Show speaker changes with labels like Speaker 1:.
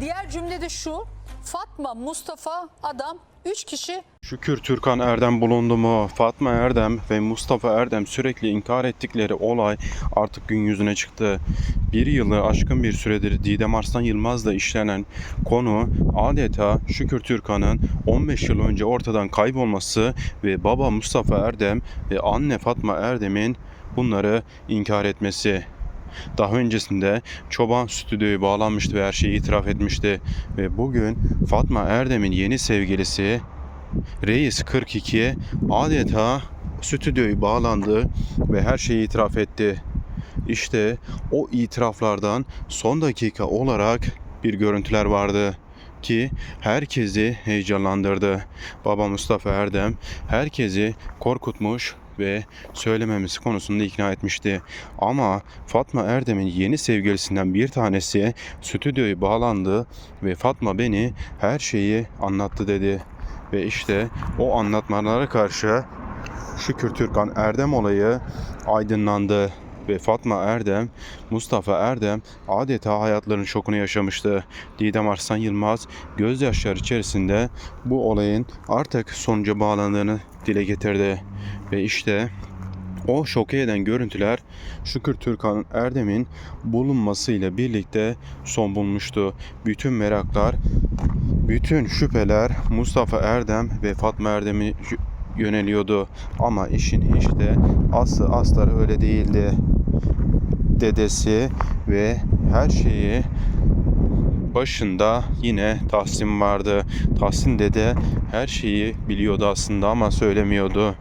Speaker 1: Diğer cümle de şu. Fatma, Mustafa, adam 3 kişi
Speaker 2: Şükür Türkan Erdem bulundu mu? Fatma Erdem ve Mustafa Erdem sürekli inkar ettikleri olay artık gün yüzüne çıktı. Bir yılı aşkın bir süredir Didem Arslan Yılmaz'la işlenen konu adeta Şükür Türkan'ın 15 yıl önce ortadan kaybolması ve baba Mustafa Erdem ve anne Fatma Erdem'in bunları inkar etmesi. Daha öncesinde Çoban stüdyoya bağlanmıştı ve her şeyi itiraf etmişti. Ve bugün Fatma Erdem'in yeni sevgilisi Reis 42 adeta stüdyoyu bağlandı ve her şeyi itiraf etti. İşte o itiraflardan son dakika olarak bir görüntüler vardı ki herkesi heyecanlandırdı. Baba Mustafa Erdem herkesi korkutmuş ve söylememesi konusunda ikna etmişti. Ama Fatma Erdem'in yeni sevgilisinden bir tanesi stüdyoyu bağlandı ve Fatma beni her şeyi anlattı dedi. Ve işte o anlatmalara karşı Şükür Türkan Erdem olayı aydınlandı ve Fatma Erdem, Mustafa Erdem adeta hayatlarının şokunu yaşamıştı. Didem Arslan Yılmaz gözyaşları içerisinde bu olayın artık sonuca bağlandığını dile getirdi. Ve işte o şoke eden görüntüler Şükür Türkan Erdem'in bulunmasıyla birlikte son bulmuştu. Bütün meraklar bütün şüpheler Mustafa Erdem ve Fatma Erdem'e y- yöneliyordu. Ama işin hiç de aslı astarı öyle değildi. Dedesi ve her şeyi başında yine Tahsin vardı. Tahsin dede her şeyi biliyordu aslında ama söylemiyordu.